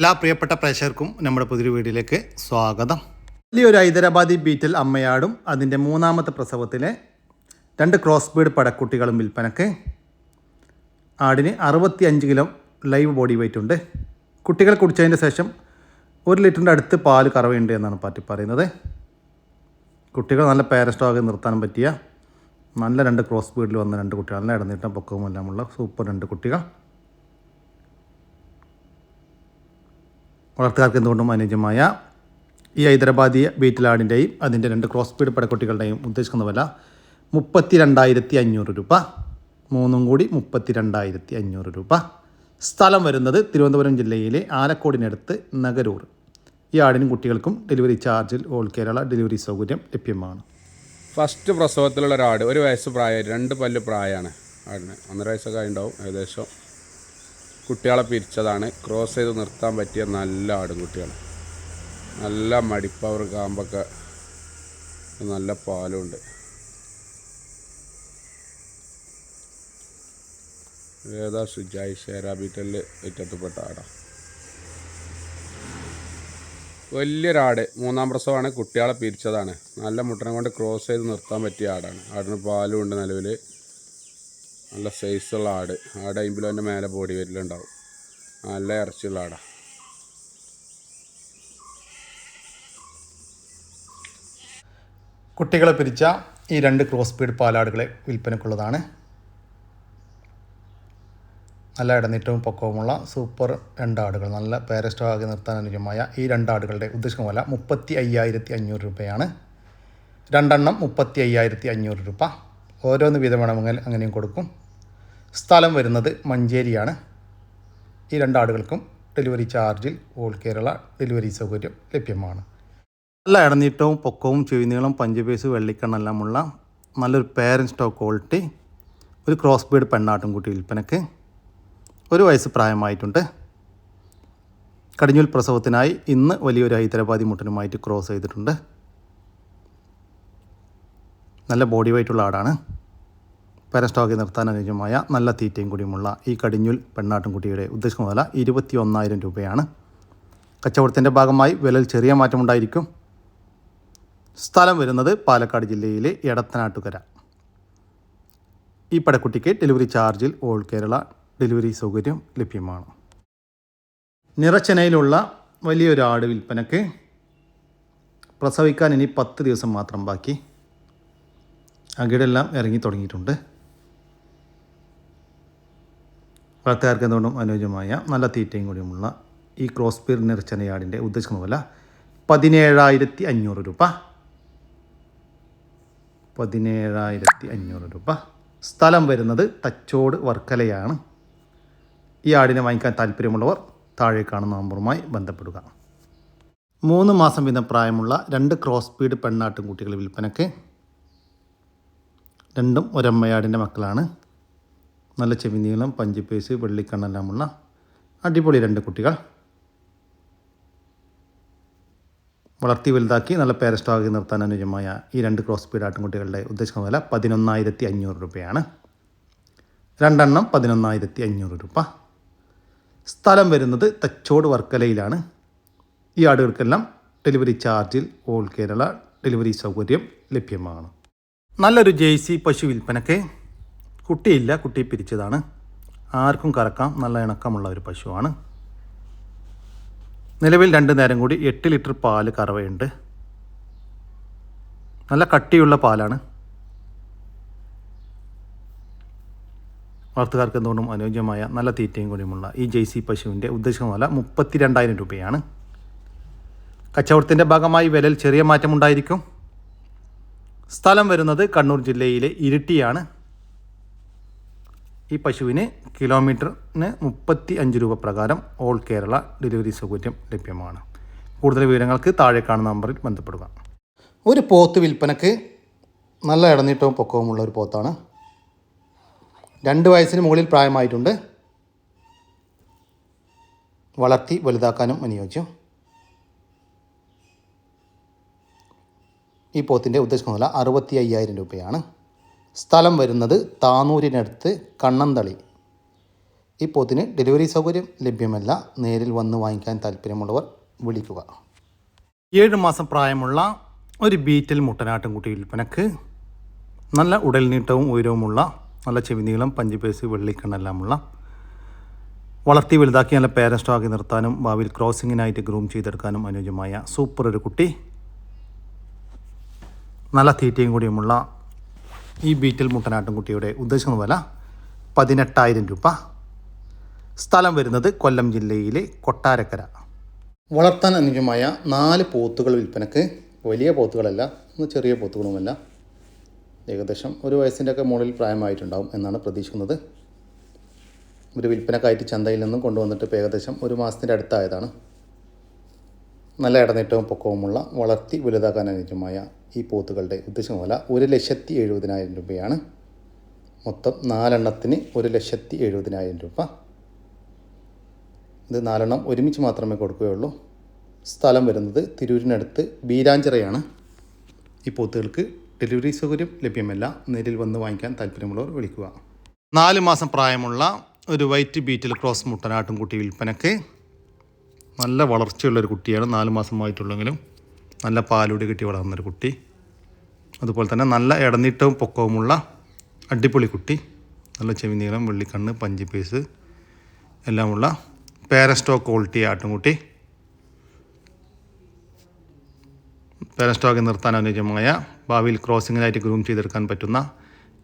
എല്ലാ പ്രിയപ്പെട്ട പ്രേക്ഷകർക്കും നമ്മുടെ പുതിയൊരു വീഡിയോയിലേക്ക് സ്വാഗതം. വലിയൊരു ഹൈദരാബാദി ബീറ്റിൽ അമ്മയാടും അതിന്റെ മൂന്നാമത്തെ പ്രസവത്തിലെ രണ്ട് ക്രോസ് ബീഡ് പടക്കുട്ടികളും വിൽപ്പനക്ക് ആടിന് അറുപത്തി അഞ്ച് കിലോ ലൈവ് ബോഡി വെയിറ്റ് ഉണ്ട്. കുട്ടികൾ കുടിച്ചതിന് ശേഷം ഒരു ലിറ്ററിന്റെ അടുത്ത് പാൽ കറവയുണ്ട് എന്നാണ് പാറ്റി പറയുന്നത്. കുട്ടികൾ നല്ല പേരസ്റ്റോക്ക് നിർത്താൻ പറ്റിയ നല്ല രണ്ട് ക്രോസ് ബീഡിൽ വന്ന രണ്ട് കുട്ടികൾ നല്ല ഇടനീട്ടം പൊക്കവും എല്ലാമുള്ള സൂപ്പർ രണ്ട് കുട്ടികൾ. വളർത്തുകാർക്ക് എന്തുകൊണ്ടും അനുയോജ്യമായ ഈ ഹൈദരാബാദി ബീറ്റിലാടിന്റെയും അതിന്റെ രണ്ട് ക്രോസ് ബീഡ് പടക്കുട്ടികളുടെയും ഉദ്ദേശിക്കുന്ന വില മുപ്പത്തി രണ്ടായിരത്തി അഞ്ഞൂറ് രൂപ. മൂന്നും കൂടി മുപ്പത്തി രണ്ടായിരത്തി അഞ്ഞൂറ് രൂപ. സ്ഥലം വരുന്നത് തിരുവനന്തപുരം ജില്ലയിലെ ആലക്കോടിനടുത്ത് നഗരൂർ. ഈ ആടിനും കുട്ടികൾക്കും ഡെലിവറി ചാർജിൽ ഓൾ കേരള ഡെലിവറി സൗകര്യം ലഭ്യമാണ്. ഫസ്റ്റ് പ്രസവത്തിലുള്ള ഒരാട് ഒരു വയസ്സ് പ്രായം രണ്ട് പല്ല് പ്രായമാണ് ആടിന്. ഒന്നര വയസ്സൊക്കെ ഉണ്ടാവും ഏകദേശം. കുട്ടികളെ പിരിച്ചതാണ്. ക്രോസ് ചെയ്ത് നിർത്താൻ പറ്റിയ നല്ല ആടുംകുട്ടികൾ നല്ല മടിപ്പവർ കാമ്പൊക്കെ നല്ല പാലുണ്ട്. ഏതാ സുജായി ഷേരാബീറ്റലിൽ ഏറ്റെത്തപ്പെട്ട ആടാ. വലിയൊരാട് മൂന്നാം പ്രസവമാണ് കുട്ടികളെ പിരിച്ചതാണ്. നല്ല മുട്ടനെ കൊണ്ട് ക്രോസ് ചെയ്ത് നിർത്താൻ പറ്റിയ ആടാണ്. ആടിന് പാലും ഉണ്ട് നിലവിൽ നല്ല സൈസുള്ള ആട്. ആട് അമ്പതിന്റെ മേലെ ബോഡി വരലുണ്ടാവും. നല്ല ഇറച്ചിയുള്ള ആടാ. കുട്ടികളെ പിരിച്ച ഈ രണ്ട് ക്രോസ് ബീഡ് പാലാടുകളെ വിൽപ്പനക്കുള്ളതാണ് നല്ല ഇടനീട്ടവും പൊക്കവുമുള്ള സൂപ്പർ രണ്ടാടുകൾ നല്ല പേരസ്റ്റോക്കി നിർത്താൻ അനുയോജ്യമായ ഈ രണ്ടാടുകളുടെ ഉദ്ദേശിക്കുന്ന വില മുപ്പത്തി അയ്യായിരത്തി അഞ്ഞൂറ് രൂപയാണ്. രണ്ടെണ്ണം മുപ്പത്തി അയ്യായിരത്തി അഞ്ഞൂറ് രൂപ. ഓരോന്ന് വീതം വേണമെങ്കിൽ അങ്ങനെയും കൊടുക്കും. സ്ഥലം വരുന്നത് മഞ്ചേരിയാണ്. ഈ രണ്ടാടുകൾക്കും ഡെലിവറി ചാർജിൽ ഓൾ കേരള ഡെലിവറി സൗകര്യം ലഭ്യമാണ്. നല്ല ഇടനീട്ടവും പൊക്കവും ചെവിനീളം പഞ്ചപേസ് വെള്ളിക്കണ്ണെല്ലാമുള്ള നല്ലൊരു പേരന്റ് സ്റ്റോക്ക് ക്വാളിറ്റി ഒരു ക്രോസ് ബീഡ് പെണ്ണാട്ടും കുട്ടി വിൽപ്പനക്ക് ഒരു വയസ്സ് പ്രായമായിട്ടുണ്ട്. കടിഞ്ഞൂൽ പ്രസവത്തിനായി ഇന്ന് വലിയൊരു ഹൈദരാബാദി മുട്ടനുമായിട്ട് ക്രോസ് ചെയ്തിട്ടുണ്ട്. നല്ല ബോഡി വെയിറ്റുള്ള ആടാണ്. പാരസ്റ്റോക്കി നിർത്താൻ അനുയോജ്യമായ നല്ല തീറ്റയും കൂടിയുമുള്ള ഈ കടിഞ്ഞൂൽ പെണ്ണാട്ടുംകുട്ടിയുടെ ഉദ്ദേശിക്കുന്ന വില ഇരുപത്തി ഒന്നായിരം രൂപയാണ്. കച്ചവടത്തിന്റെ ഭാഗമായി വിലയിൽ ചെറിയ മാറ്റമുണ്ടായിരിക്കും സ്ഥലം വരുന്നത് പാലക്കാട് ജില്ലയിലെ എടത്തനാട്ടുകര. ഈ പടക്കുട്ടിക്ക് ഡെലിവറി ചാർജിൽ ഓൾ കേരള ഡെലിവറി സൗകര്യം ലഭ്യമാണ്. നിറച്ചെനയിലുള്ള വലിയൊരു ആട് വിൽപ്പനക്ക് പ്രസവിക്കാൻ ഇനി പത്ത് ദിവസം മാത്രം ബാക്കി. അകിടെല്ലാം ഇറങ്ങി തുടങ്ങിയിട്ടുണ്ട്. വളർത്തുകാർക്ക് എന്തുകൊണ്ടും അനുയോജ്യമായ നല്ല തീറ്റയും കൂടിയുമുള്ള ഈ ക്രോസ് പീർ നിറച്ചനയാടിന്റെ ഉദ്ദേശിക്കുന്ന വില പതിനേഴായിരത്തി അഞ്ഞൂറ് രൂപ. പതിനേഴായിരത്തി അഞ്ഞൂറ് രൂപ. സ്ഥലം വരുന്നത് തച്ചോട് വർക്കലയാണ്. ഈ ആടിനെ വാങ്ങിക്കാൻ താല്പര്യമുള്ളവർ താഴെ കാണുന്ന നമ്പറുമായി ബന്ധപ്പെടുക. മൂന്ന് മാസം വീതം പ്രായമുള്ള രണ്ട് ക്രോസ് പീഡ് പെണ്ണാട്ടും കുട്ടികളുടെ വിൽപ്പനക്ക് രണ്ടും ഒരമ്മയാടിന്റെ മക്കളാണ്. നല്ല ചെവിനീളം പഞ്ചിപ്പേസ് വെള്ളിക്കണ്ണെല്ലാമുള്ള അടിപൊളി രണ്ട് കുട്ടികൾ. വളർത്തി വലുതാക്കി നല്ല പേരസ്റ്റാക്കി നിർത്താൻ അനുയോജ്യമായ ഈ രണ്ട് ക്രോസ് സ്പീഡ് ആട്ടിൻകുട്ടികളുടെ ഉദ്ദേശിക്കുന്ന വില പതിനൊന്നായിരത്തി അഞ്ഞൂറ് രൂപയാണ്. രണ്ടെണ്ണം പതിനൊന്നായിരത്തി അഞ്ഞൂറ് രൂപ. സ്ഥലം വരുന്നത് തച്ചോട് വർക്കലയിലാണ്. ഈ ആടുകൾക്കെല്ലാം ഡെലിവറി ചാർജിൽ ഓൾ കേരള ഡെലിവറി സൗകര്യം ലഭ്യമാണ്. നല്ലൊരു ജേഴ്സി പശു വിൽപ്പനക്ക് കുട്ടിയില്ല കുട്ടി പിരിച്ചതാണ്. ആർക്കും കറക്കാം നല്ല ഇണക്കമുള്ള ഒരു പശുവാണ്. നിലവിൽ രണ്ട് നേരം കൂടി എട്ട് ലിറ്റർ പാൽ കറവയുണ്ട്. നല്ല കട്ടിയുള്ള പാലാണ്. വളർത്തുകാർക്ക് എന്തുകൊണ്ടും അനുയോജ്യമായ നല്ല തീറ്റയും കൂടിയുമുള്ള ഈ ജെയ്സി പശുവിന്റെ ഉദ്ദേശിക്കുന്ന വില മുപ്പത്തി രണ്ടായിരം രൂപയാണ്. കച്ചവടത്തിന്റെ ഭാഗമായി വിലയിൽ ചെറിയ മാറ്റമുണ്ടായിരിക്കും. സ്ഥലം വരുന്നത് കണ്ണൂർ ജില്ലയിലെ ഇരിട്ടിയാണ്. ഈ പശുവിന് കിലോമീറ്ററിന് മുപ്പത്തി അഞ്ച് രൂപ പ്രകാരം ഓൾ കേരള ഡെലിവറി സൗകര്യം ലഭ്യമാണ്. കൂടുതൽ വിവരങ്ങൾക്ക് താഴെ കാണുന്ന നമ്പറിൽ ബന്ധപ്പെടുക. ഒരു പോത്ത് വിൽപ്പനക്ക് നല്ല ഇടനീട്ടവും പൊക്കവുമുള്ള ഒരു പോത്താണ്. രണ്ട് വയസ്സിന് മുകളിൽ പ്രായമായിട്ടുണ്ട്. വളർത്തി വലുതാക്കാനും അനുയോജ്യം. ഈ പോത്തിന്റെ ഉദ്ദേശിക്കുന്ന വില അറുപത്തി അയ്യായിരം രൂപയാണ്. സ്ഥലം വരുന്നത് താനൂരിനടുത്ത് കണ്ണന്തളി. ഈ പോത്തിന് ഡെലിവറി സൗകര്യം ലഭ്യമല്ല. നേരിൽ വന്ന് വാങ്ങിക്കാൻ താല്പര്യമുള്ളവർ വിളിക്കുക. ഏഴ് മാസം പ്രായമുള്ള ഒരു ബീറ്റൽ മുട്ടനാട്ടുംകുട്ടി വിൽപ്പനക്ക്. നല്ല ഉടൽ നീട്ടവും ഉയരവുമുള്ള നല്ല ചെവിനീളം പഞ്ചുപേസ് വെള്ളിക്കണ്ണെല്ലാമുള്ള. വളർത്തി വലുതാക്കി നല്ല പേരൻസ്റ്റോ ആക്കി നിർത്താനും ഭാവിയിൽ ക്രോസിങ്ങിനായിട്ട് ഗ്രൂം ചെയ്തെടുക്കാനും അനുയോജ്യമായ സൂപ്പർ ഒരു കുട്ടി. നല്ല തീറ്റയും കൂടിയുമുള്ള ഈ ബീറ്റിൽ മുട്ടനാട്ടുംകുട്ടിയുടെ ഉദ്ദേശിക്കുന്ന വില പതിനെട്ടായിരം രൂപ. സ്ഥലം വരുന്നത് കൊല്ലം ജില്ലയിലെ കൊട്ടാരക്കര. വളർത്താൻ അനുജമായ നാല് പോത്തുകൾ വിൽപ്പനക്ക്. വലിയ പോത്തുകളല്ല ചെറിയ പോത്തുകളുമല്ല. ഏകദേശം ഒരു വയസ്സിന്റെ ഒക്കെ മുകളിൽ പ്രായമായിട്ടുണ്ടാവും എന്നാണ് പ്രതീക്ഷിക്കുന്നത്. ഒരു വിൽപ്പനക്കായിട്ട് ചന്തയിൽ നിന്നും കൊണ്ടുവന്നിട്ട് ഇപ്പോൾ ഏകദേശം ഒരു മാസത്തിന്റെ അടുത്തായതാണ്. നല്ല ഇടനീട്ടവും പൊക്കവുമുള്ള വളർത്തി വലുതാക്കാൻ അനുയോജ്യമായ ഈ പോത്തുകളുടെ ഉദ്ദേശം വില ഒരു ലക്ഷത്തി എഴുപതിനായിരം രൂപയാണ്. മൊത്തം നാലെണ്ണത്തിന് ഒരു ലക്ഷത്തി എഴുപതിനായിരം രൂപ. ഇത് നാലെണ്ണം ഒരുമിച്ച് മാത്രമേ കൊടുക്കുകയുള്ളൂ. സ്ഥലം വരുന്നത് തിരൂരിനടുത്ത് ബീരാഞ്ചിറയാണ്. ഈ പോത്തുകൾക്ക് ഡെലിവറി സൗകര്യം ലഭ്യമല്ല. നേരിൽ വന്ന് വാങ്ങിക്കാൻ താല്പര്യമുള്ളവർ വിളിക്കുക. നാല് മാസം പ്രായമുള്ള ഒരു വൈറ്റ് ബീറ്റിൽ ക്രോസ് മുട്ടനാട്ടും കുട്ടി വിൽപ്പനക്ക് നല്ല വളർച്ചയുള്ളൊരു കുട്ടിയാണ് നാല് മാസമായിട്ടുള്ളെങ്കിലും നല്ല പാലൂടി കിട്ടി വളർന്നൊരു കുട്ടി. അതുപോലെ തന്നെ നല്ല ഇടനീട്ടവും പൊക്കവുമുള്ള അടിപൊളി കുട്ടി. നല്ല ചെവിനീളം വെള്ളിക്കണ്ണ് പഞ്ചി പീസ് എല്ലാമുള്ള പാരസ്റ്റോക്ക് ക്വാളിറ്റി ആട്ടുംകുട്ടി പാരസ്റ്റോക്ക് നിർത്താൻ അനുയോജ്യമായ ഭാവിയിൽ ക്രോസിങ്ങിനായിട്ട് ഗ്രൂം ചെയ്തെടുക്കാൻ പറ്റുന്ന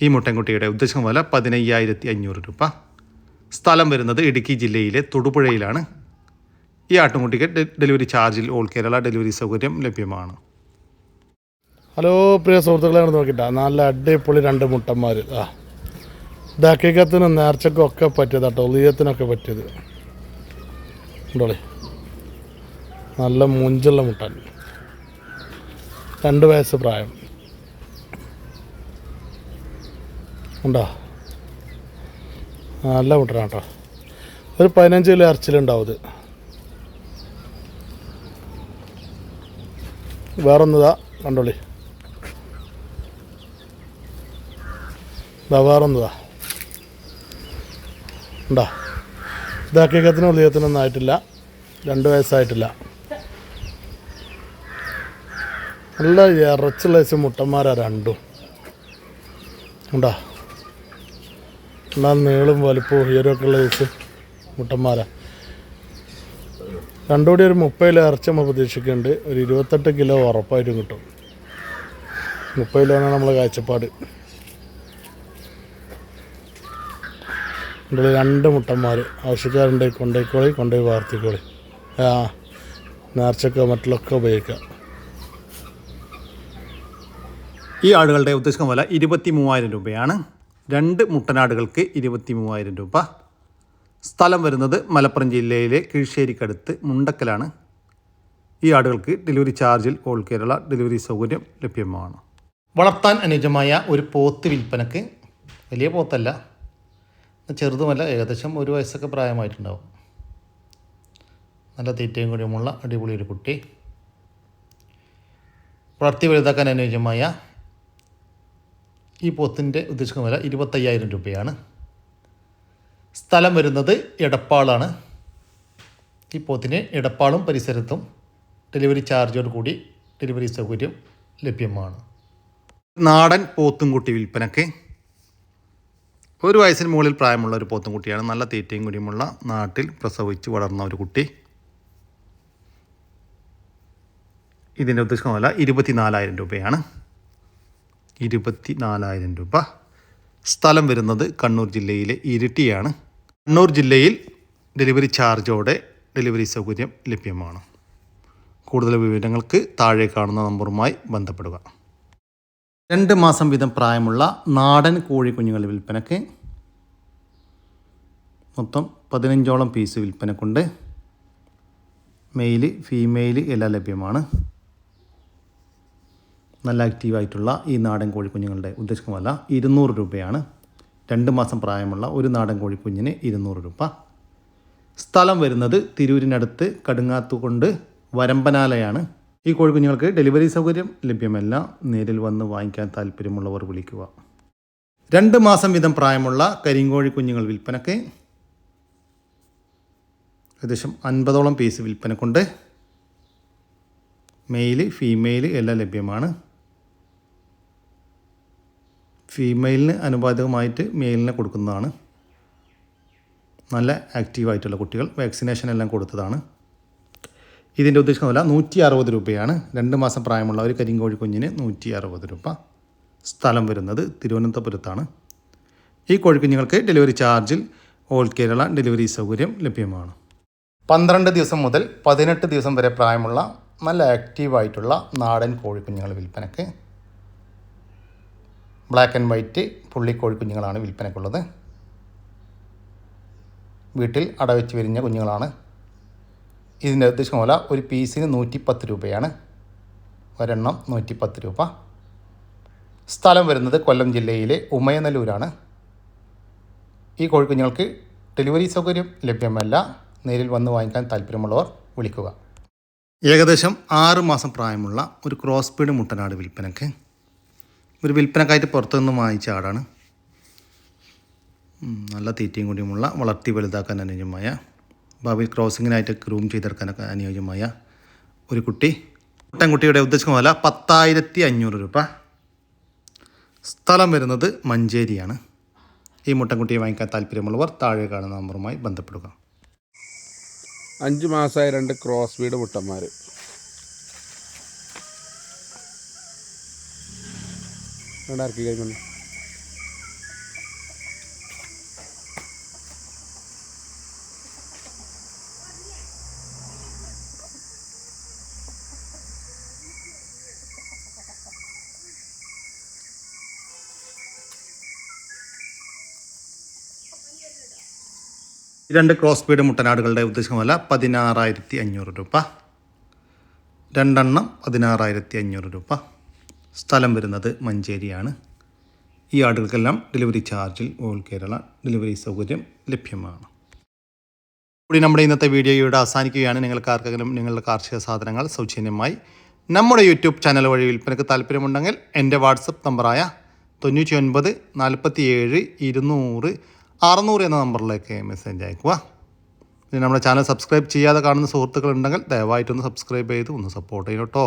ഈ മുട്ടൻകുട്ടിയുടെ ഉദ്ദേശം വില പതിനയ്യായിരത്തി അഞ്ഞൂറ് രൂപ. സ്ഥലം വരുന്നത് ഇടുക്കി ജില്ലയിലെ തൊടുപുഴയിലാണ്. ഈ ആട്ടുംകുട്ടിക്ക് ഡെലിവറി ചാർജിൽ ഓൾ കേരള ഡെലിവറി സൗകര്യം ലഭ്യമാണ്. ഹലോ പ്രിയ സുഹൃത്തുക്കളെ നോക്കിട്ടാ. നല്ല അടിപൊളി രണ്ട് മുട്ടന്മാർ ആ. ദക്കത്തിനും നേർച്ചക്കും ഒക്കെ പറ്റിയത് കേട്ടോ ഉലിയത്തിനൊക്കെ പറ്റിയത്. ഉണ്ടോളി. നല്ല മുഞ്ചുള്ള മുട്ടൻ. രണ്ട് വയസ്സ് പ്രായം. ഉണ്ടോ? നല്ല മുട്ടനാട്ടോ ഒരു പതിനഞ്ച് കിലോ ഇറച്ചിലുണ്ടാവും വേറൊന്നതാ കണ്ടോളി. വേറൊന്നതാ ഉണ്ടാ ഇതാക്കിയത്തിനും ഉദയത്തിനൊന്നും ആയിട്ടില്ല. രണ്ട് വയസ്സായിട്ടില്ല. നല്ല ഇറച്ചുള്ള വയസ്സ് മുട്ടന്മാരാ രണ്ടും. ഉണ്ടാ എന്നാൽ നീളും വലുപ്പവും ഉയരമൊക്കെ ഉള്ള വയസ്സ് മുട്ടന്മാരാ. രണ്ടും കൂടി ഒരു മുപ്പത് കിലോ ഇറച്ചി നമ്മൾ പ്രതീക്ഷിക്കുന്നുണ്ട്. ഒരു ഇരുപത്തെട്ട് കിലോ ഉറപ്പായിട്ടും കിട്ടും. മുപ്പത് കിലോയാണ് നമ്മളെ കാഴ്ചപ്പാട്. ഇതിൽ രണ്ട് മുട്ടന്മാർ ആവശ്യക്കാരുണ്ട്. കൊണ്ടുപോയിക്കോളി കൊണ്ടുപോയി വാർത്തിക്കോളി. ആ നേർച്ചക്കോ മറ്റുള്ളൊക്കെ ഉപയോഗിക്കാം. ഈ ആടുകളുടെ ഉദ്ദേശം വില ഇരുപത്തി മൂവായിരം രൂപയാണ്. രണ്ട് മുട്ടനാടുകൾക്ക് ഇരുപത്തി മൂവായിരം രൂപ. സ്ഥലം വരുന്നത് മലപ്പുറം ജില്ലയിലെ കീഴ്ശ്ശേരിക്കടുത്ത് മുണ്ടക്കലാണ്. ഈ ആടുകൾക്ക് ഡെലിവറി ചാർജിൽ ഓൾ കേരള ഡെലിവറി സൗകര്യം ലഭ്യമാണ്. വളർത്താൻ അനുയോജ്യമായ ഒരു പോത്ത് വിൽപ്പനക്ക് വലിയ പോത്തല്ല. ചെറുതുമല്ല ഏകദേശം ഒരു വയസ്സൊക്കെ പ്രായമായിട്ടുണ്ടാവും. നല്ല തീറ്റയും കൂടിയുമുള്ള അടിപൊളി ഒരു കുട്ടി. വളർത്തി വലുതാക്കാൻ അനുയോജ്യമായ ഈ പോത്തിന്റെ ഉദ്ദേശിക്കുന്ന വില ഇരുപത്തയ്യായിരം രൂപയാണ്. സ്ഥലം വരുന്നത് എടപ്പാളാണ്. ഈ പോത്തിന് എടപ്പാളും പരിസരത്തും ഡെലിവറി ചാർജോട് കൂടി ഡെലിവറി സൗകര്യം ലഭ്യമാണ്. നാടൻ പോത്തും കുട്ടി വിൽപ്പനയ്ക്ക് ഒരു വയസ്സിന് മുകളിൽ പ്രായമുള്ള ഒരു പോത്തും കുട്ടിയാണ് നല്ല തീറ്റയും കുടിയുമുള്ള നാട്ടിൽ പ്രസവിച്ച് വളർന്ന ഒരു കുട്ടി. ഇതിന്റെ ഉദ്ദേശിക്കുന്ന വില ഇരുപത്തിനാലായിരം രൂപയാണ്. ഇരുപത്തി നാലായിരം രൂപ. സ്ഥലം വരുന്നത് കണ്ണൂർ ജില്ലയിലെ ഇരിട്ടിയാണ്. കണ്ണൂർ ജില്ലയിൽ ഡെലിവറി ചാർജോടെ ഡെലിവറി സൗകര്യം ലഭ്യമാണ്. കൂടുതൽ വിവരങ്ങൾക്ക് താഴെ കാണുന്ന നമ്പറുമായി ബന്ധപ്പെടുക. രണ്ട് മാസം വീതം പ്രായമുള്ള നാടൻ കോഴി കുഞ്ഞുങ്ങളുടെ വിൽപ്പനയ്ക്ക് മൊത്തം പതിനഞ്ചോളം പീസ് വിൽപ്പനക്കുണ്ട്. മെയിൽ ഫീമെയിൽ എല്ലാം ലഭ്യമാണ്. നല്ല ആക്റ്റീവായിട്ടുള്ള ഈ നാടൻ കോഴിക്കുഞ്ഞുങ്ങളുടെ ഉദ്ദേശിക്കുന്ന വില ഇരുന്നൂറ് രൂപയാണ്. രണ്ട് മാസം പ്രായമുള്ള ഒരു നാടൻ കോഴിക്കുഞ്ഞിന് ഇരുന്നൂറ് രൂപ. സ്ഥലം വരുന്നത് തിരൂരിനടുത്ത് കടുങ്ങാത്തുകൊണ്ട് വരമ്പനാലയാണ്. ഈ കോഴിക്കുഞ്ഞുങ്ങൾക്ക് ഡെലിവറി സൗകര്യം ലഭ്യമല്ല. നേരിൽ വന്ന് വാങ്ങിക്കാൻ താല്പര്യമുള്ളവർ വിളിക്കുക. രണ്ട് മാസം വീതം പ്രായമുള്ള കരിങ്കോഴി കുഞ്ഞുങ്ങൾ വിൽപ്പനയ്ക്ക് ഏകദേശം അൻപതോളം പീസ് വിൽപ്പനക്കുണ്ട്. മെയിൽ ഫീമെയിൽ എല്ലാം ലഭ്യമാണ്. ഫീമെയിലിന് അനുപാതികമായിട്ട് മെയിലിനെ കൊടുക്കുന്നതാണ്. നല്ല ആക്റ്റീവായിട്ടുള്ള കുട്ടികൾ. വാക്സിനേഷൻ എല്ലാം കൊടുത്തതാണ്. ഇതിന്റെ ഉദ്ദേശം വില നൂറ്റി അറുപത് രൂപയാണ്. രണ്ട് മാസം പ്രായമുള്ള ഒരു കരിങ്കോഴി കുഞ്ഞിന് നൂറ്റി അറുപത് രൂപ സ്ഥലം വരുന്നത് തിരുവനന്തപുരത്താണ്. ഈ കോഴിക്കുഞ്ഞുങ്ങൾക്ക് ഡെലിവറി ചാർജിൽ ഓൾ കേരള ഡെലിവറി സൗകര്യം ലഭ്യമാണ്. പന്ത്രണ്ട് ദിവസം മുതൽ പതിനെട്ട് ദിവസം വരെ പ്രായമുള്ള നല്ല ആക്റ്റീവായിട്ടുള്ള നാടൻ കോഴിക്കുഞ്ഞുങ്ങൾ വിൽപ്പനയ്ക്ക് ബ്ലാക്ക് ആൻഡ് വൈറ്റ് പുള്ളി കോഴിക്കുഞ്ഞുങ്ങളാണ് വിൽപ്പനയ്ക്കുള്ളത് വീട്ടിൽ അടവെച്ച് വിരിഞ്ഞ കുഞ്ഞുങ്ങളാണ്. ഇതിന്റെ ഉദ്ദേശം പോലെ ഒരു പീസിന് നൂറ്റി പത്ത് രൂപയാണ്. ഒരെണ്ണം നൂറ്റി പത്ത് രൂപ. സ്ഥലം വരുന്നത് കൊല്ലം ജില്ലയിലെ ഉമയനല്ലൂരാണ്. ഈ കോഴിക്കുഞ്ഞുങ്ങൾക്ക് ഡെലിവറി സൗകര്യം ലഭ്യമല്ല. നേരിൽ വന്ന് വാങ്ങിക്കാൻ താല്പര്യമുള്ളവർ വിളിക്കുക. ഏകദേശം ആറ് മാസം പ്രായമുള്ള ഒരു ക്രോസ് മുട്ടനാട് വിൽപ്പനയ്ക്ക് ഒരു വിൽപ്പനക്കായിട്ട് പുറത്തുനിന്ന് വാങ്ങിച്ച ആടാണ്. നല്ല തീറ്റയും കൂടിയുമുള്ള വളർത്തി വലുതാക്കാൻ അനുയോജ്യമായ ഭാവിയിൽ ക്രോസിങ്ങിനായിട്ട് ഗ്രൂം ചെയ്തെടുക്കാനൊക്കെ അനുയോജ്യമായ ഒരു കുട്ടി. കുട്ടൻകുട്ടിയുടെ ഉദ്ദേശിക്കുന്ന വില പത്തായിരത്തി അഞ്ഞൂറ് രൂപ. സ്ഥലം വരുന്നത് മഞ്ചേരിയാണ്. ഈ മുട്ടൻകുട്ടിയെ വാങ്ങിക്കാൻ താല്പര്യമുള്ളവർ താഴെ കാണുന്ന നമ്പറുമായി ബന്ധപ്പെടുക. അഞ്ച് മാസമായ രണ്ട് ക്രോസ് വീട് മുട്ടന്മാർ ഇറക്കി കഴിഞ്ഞു ഈ രണ്ട് ക്രോസ് ബീഡ് മുട്ടനാടുകളുടെ ഉദ്ദേശമല്ല പതിനാറായിരത്തി അഞ്ഞൂറ് രൂപ. രണ്ടെണ്ണം പതിനാറായിരത്തി അഞ്ഞൂറ് രൂപ. സ്ഥലം വരുന്നത് മഞ്ചേരിയാണ്. ഈ ആടുകൾക്കെല്ലാം ഡെലിവറി ചാർജിൽ ഓൾ കേരള ഡെലിവറി സൗകര്യം ലഭ്യമാണ്. കൂടി നമ്മുടെ ഇന്നത്തെ വീഡിയോ ഇവിടെ അവസാനിക്കുകയാണ്. നിങ്ങൾക്ക് ആർക്കെങ്കിലും നിങ്ങളുടെ കാർഷിക സാധനങ്ങൾ സൗജന്യമായി നമ്മുടെ യൂട്യൂബ് ചാനൽ വഴി വിൽപ്പനയ്ക്ക് താല്പര്യമുണ്ടെങ്കിൽ എന്റെ വാട്സപ്പ് നമ്പറായ തൊണ്ണൂറ്റി ഒൻപത് നാൽപ്പത്തി ഏഴ് ഇരുന്നൂറ് അറുന്നൂറ് എന്ന നമ്പറിലേക്ക് മെസ്സേജ് അയക്കുക. പിന്നെ നമ്മുടെ ചാനൽ സബ്സ്ക്രൈബ് ചെയ്യാതെ കാണുന്ന സുഹൃത്തുക്കളുണ്ടെങ്കിൽ ദയവായിട്ടൊന്ന് സബ്സ്ക്രൈബ് ചെയ്ത് ഒന്ന് സപ്പോർട്ട് ചെയ്യും കേട്ടോ.